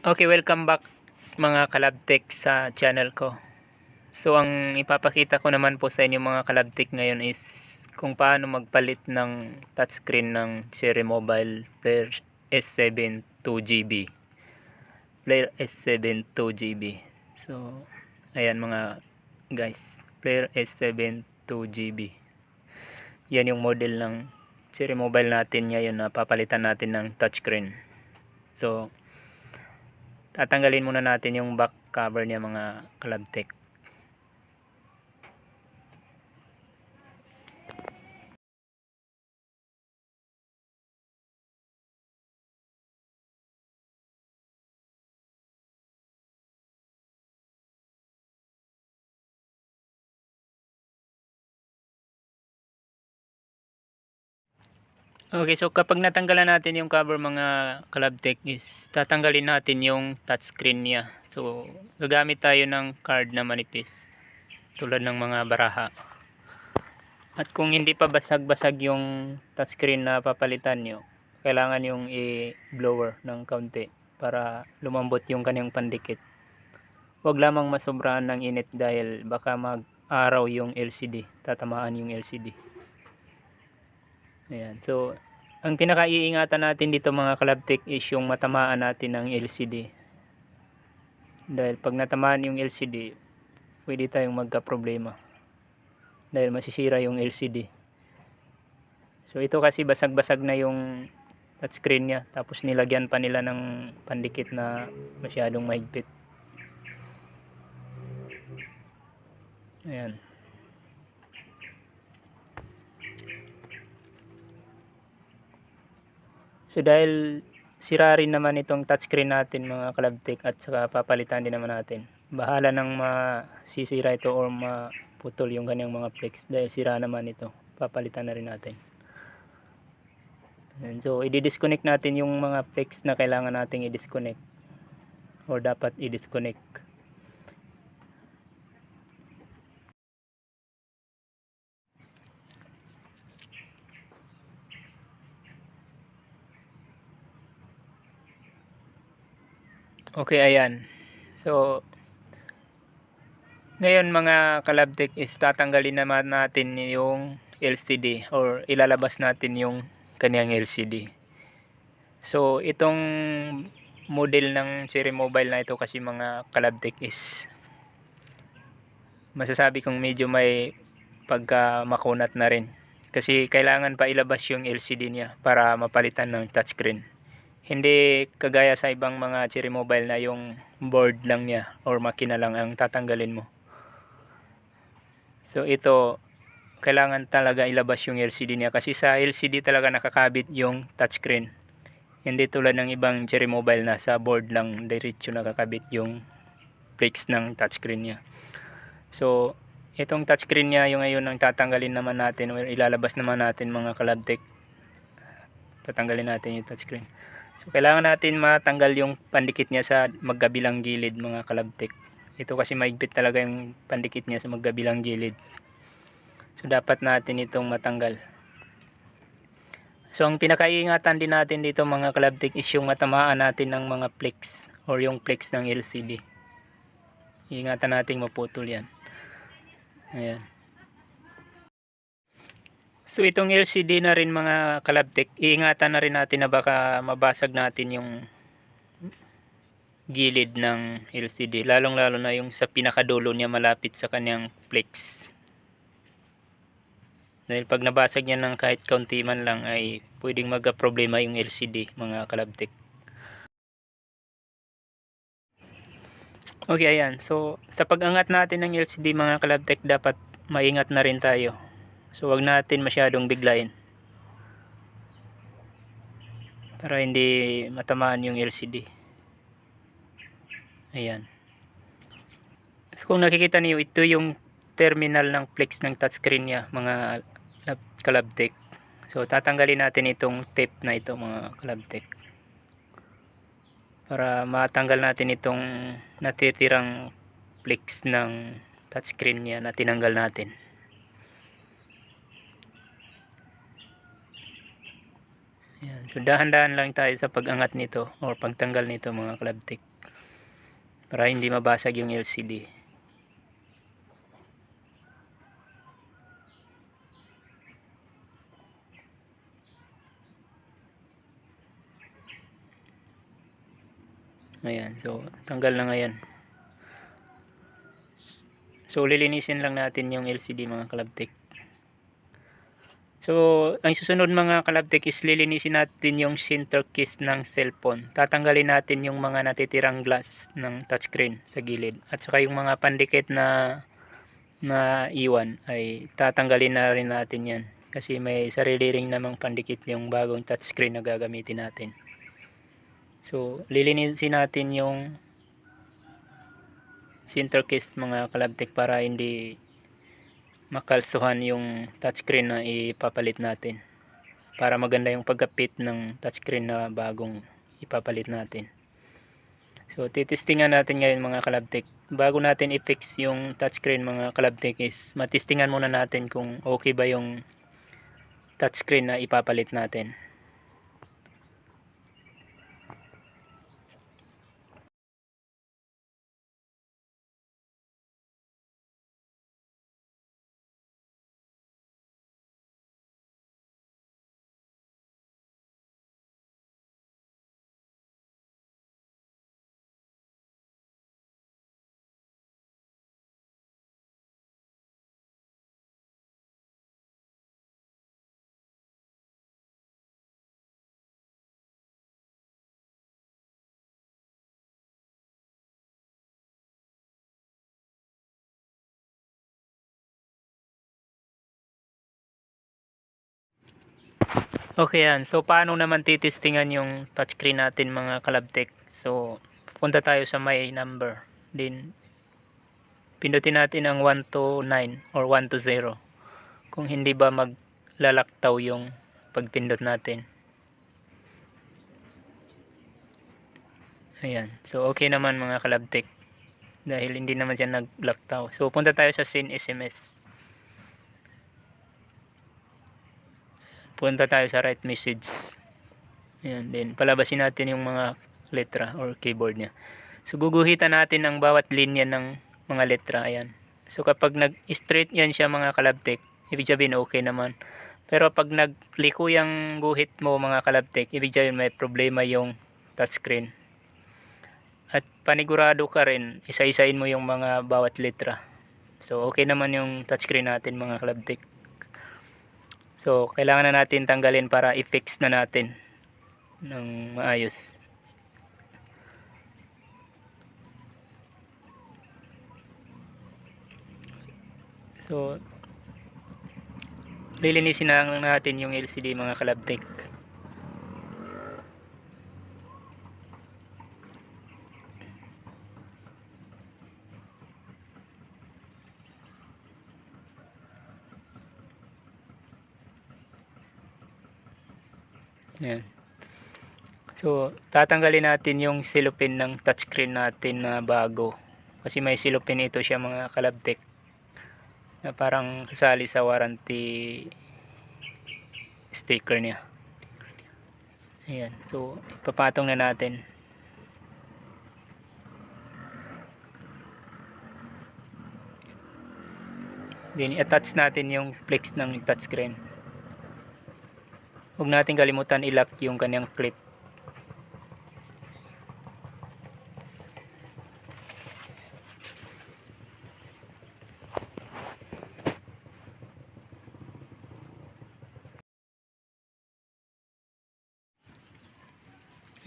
Okay, welcome back mga kalabtek sa channel ko. So, ang ipapakita ko naman po sa inyo mga kalabtek ngayon is kung paano magpalit ng touchscreen ng Cherry Mobile Player S7 2GB. Player S7 2GB. So, ayan mga guys. Player S7 2GB. Yan yung model ng Cherry Mobile natin ngayon na papalitan natin ng touchscreen. So, tatanggalin muna natin yung back cover niya mga kalabtek Okay, so kapag natanggalan natin yung cover mga kalabtek is tatanggalin natin yung touchscreen niya. So, gagamit tayo ng card na manipis tulad ng mga baraha. At kung hindi pa basag-basag yung touchscreen na papalitan nyo, kailangan yung i-blower ng kaunti para lumambot yung kanyang pandikit. Huwag lamang masobrahan ng init dahil baka mag-araw yung LCD, tatamaan yung LCD. Ayan. So, ang pinakaiingatan natin dito mga kalabtik is yung matamaan natin ng LCD. Dahil pag natamaan yung LCD, pwede tayong magka-problema. Dahil masisira yung LCD. So, ito kasi basag-basag na yung touchscreen niya. Tapos nilagyan pa nila ng pandikit na masyadong mahigpit. Ayan. So dahil sira rin naman itong touchscreen natin mga kalabtik at saka papalitan din naman natin. Bahala nang masisira ito or maputol yung kanyang mga flex dahil sira naman ito. Papalitan na rin natin. And so i-disconnect natin yung mga flex na kailangan nating i-disconnect or dapat i-disconnect. Okay, ayan. So, ngayon mga kalabtik is tatanggalin naman natin yung LCD or ilalabas natin yung kanyang LCD. So, itong model ng Cherry Mobile na ito kasi mga kalabtik is masasabi kong medyo may pagka makunat na rin. Kasi kailangan pa ilabas yung LCD niya para mapalitan ng touchscreen hindi kagaya sa ibang mga Cherry Mobile na yung board lang niya or makina lang ang tatanggalin mo. So ito kailangan talaga ilabas yung LCD niya kasi sa LCD talaga nakakabit yung touchscreen. Hindi tulad ng ibang Cherry Mobile na sa board lang diretso nakakabit yung flex ng touchscreen niya. So itong touchscreen niya yung ngayon ang tatanggalin naman natin or ilalabas naman natin mga kalabtek tatanggalin natin yung touchscreen So, kailangan natin matanggal yung pandikit niya sa magkabilang gilid mga kalabtik. Ito kasi maigpit talaga yung pandikit niya sa magkabilang gilid. So, dapat natin itong matanggal. So, ang pinakaiingatan din natin dito mga kalabtik is yung matamaan natin ng mga flex or yung flex ng LCD. Iingatan natin maputol yan. Ayan. So itong LCD na rin mga kalabtik, iingatan na rin natin na baka mabasag natin yung gilid ng LCD. Lalong lalo na yung sa pinakadulo niya malapit sa kanyang flex. Dahil pag nabasag niya ng kahit kaunti man lang ay pwedeng magka-problema yung LCD mga kalabtik. Okay ayan. So sa pag-angat natin ng LCD mga kalabtik dapat maingat na rin tayo So wag natin masyadong biglayin. Para hindi matamaan yung LCD. Ayan. So kung nakikita niyo ito yung terminal ng flex ng touchscreen niya mga kalabtek. So tatanggalin natin itong tape na ito mga kalabtek. Para matanggal natin itong natitirang flex ng touchscreen niya na tinanggal natin. Yan. So dahan-dahan lang tayo sa pag-angat nito or pagtanggal nito mga kalabtik. para hindi mabasag yung LCD. Ayan, so tanggal na ngayon. So lilinisin lang natin yung LCD mga kalabtik. So, ang susunod mga kalabtik is lilinisin natin yung center case ng cellphone. Tatanggalin natin yung mga natitirang glass ng touchscreen sa gilid. At saka yung mga pandikit na na iwan ay tatanggalin na rin natin yan. Kasi may sarili ring namang pandikit yung bagong touchscreen na gagamitin natin. So, lilinisin natin yung center case mga kalabtik para hindi makalsuhan yung touchscreen na ipapalit natin. Para maganda yung pagkapit ng touchscreen na bagong ipapalit natin. So titistingan natin ngayon mga kalabtik bago natin i-fix yung touchscreen mga kalabtik is matistingan muna natin kung okay ba yung touchscreen na ipapalit natin Okay yan. So, paano naman titistingan yung touchscreen natin mga kalabtek? So, punta tayo sa my number. Then, pindutin natin ang 1 to 9 or 1 to 0. Kung hindi ba maglalaktaw yung pagpindot natin. Ayan. So, okay naman mga kalabtek. Dahil hindi naman siya naglaktaw. So, punta tayo sa send SMS. Punta tayo sa write message. Ayan, then palabasin natin yung mga letra or keyboard niya. So guguhitan natin ang bawat linya ng mga letra. Ayan. So kapag nag straight yan siya mga kalabtek ibig sabihin okay naman. Pero pag nagliko yung guhit mo mga kalabtek ibig sabihin may problema yung touchscreen. At panigurado ka rin isa-isain mo yung mga bawat letra. So okay naman yung touchscreen natin mga kalabtek So, kailangan na natin tanggalin para i-fix na natin ng maayos. So, lilinisin na lang natin yung LCD mga kalabtik. Yan. So, tatanggalin natin yung silupin ng touchscreen natin na bago. Kasi may silupin ito siya mga kalabtek. Na parang kasali sa warranty sticker niya. Ayan. So, ipapatong na natin. Then, i-attach natin yung flex ng touchscreen huwag natin kalimutan i-lock yung kanyang clip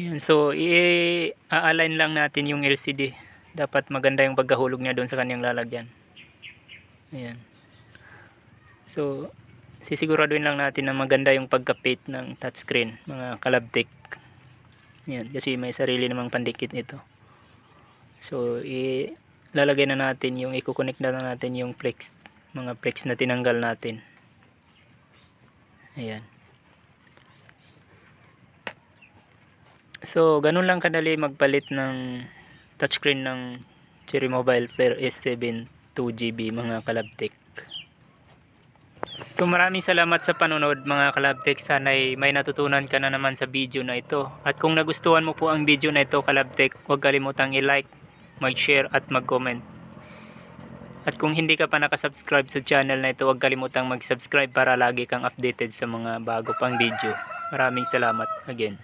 Ayan, so i-align lang natin yung LCD. Dapat maganda yung pagkahulog niya doon sa kanyang lalagyan. Ayan. So sisiguraduhin lang natin na maganda yung pagkapit ng touchscreen mga kalabtik. Yan kasi may sarili namang pandikit nito. So ilalagay na natin yung i-connect na natin yung flex mga flex na tinanggal natin. Ayan. So ganun lang kadali magpalit ng touchscreen ng Cherry Mobile Player S7 2GB mga kalabtik So maraming salamat sa panonood mga Kalabtek. Sana'y may natutunan ka na naman sa video na ito. At kung nagustuhan mo po ang video na ito Kalabtek, huwag kalimutang i-like, mag-share at mag-comment. At kung hindi ka pa nakasubscribe sa channel na ito, huwag kalimutang mag-subscribe para lagi kang updated sa mga bago pang video. Maraming salamat again.